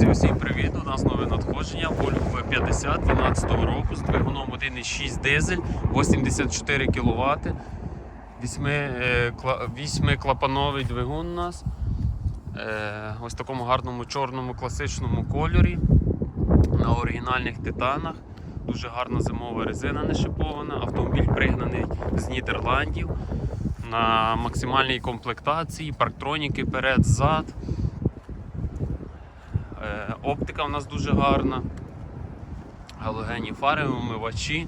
Друзі, усім привіт! У нас нове надходження Volvo V50 12 року з двигуном 1,6 дизель, 84 кВт, 8-клапановий двигун у нас. Е, Ось в такому гарному чорному класичному кольорі на оригінальних титанах. Дуже гарна зимова резина не шипована. Автомобіль пригнаний з Нідерландів на максимальній комплектації, парктроніки перед, зад. Е, Оптика в нас дуже гарна. Галогенні фари, умивачі,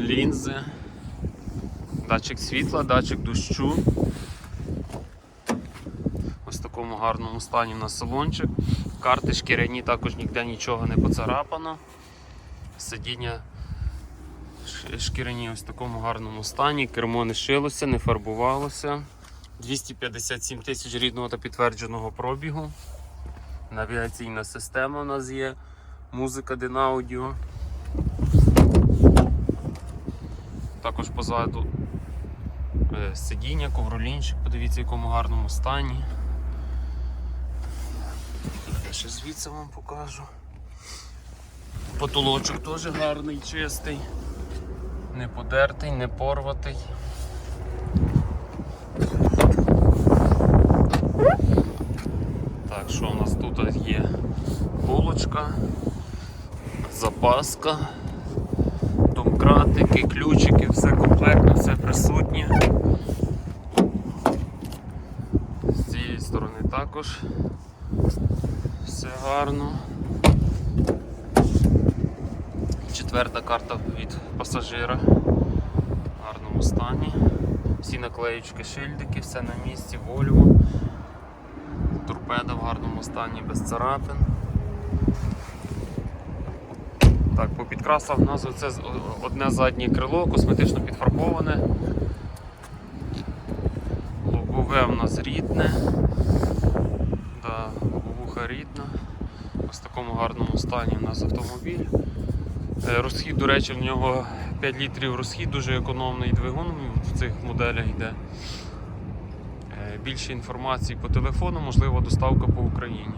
лінзи, датчик світла, датчик дощу. Ось в такому гарному стані на салончик. Карти шкіряні також ніде нічого не поцарапано. Сидіння шкіряні ось в такому гарному стані, кермо не шилося, не фарбувалося. 257 тисяч рідного та підтвердженого пробігу. Навігаційна система у нас є, музика Динаудіо. Також позаду е, сидіння, ковролінчик, подивіться, в якому гарному стані. Я ще звідси вам покажу. Потолочок теж гарний, чистий, не подертий, не порватий. Що у нас тут є? Полочка, запаска, домкратики, ключики, все комплектно, все присутнє. З цієї сторони також все гарно. Четверта карта від пасажира в гарному стані. Всі наклеючки, шильдики, все на місці, Volvo. Гарному без царапин. Так, по підкрасах у нас оце одне заднє крило, косметично підфарбоване. Лобове у нас рідне. Да, лобовуха рідна. Ось в такому гарному стані у нас автомобіль. Е, Розхід, до речі, в нього 5 літрів розхід, дуже економний двигун в цих моделях йде. Більше інформації по телефону, можливо, доставка по Україні.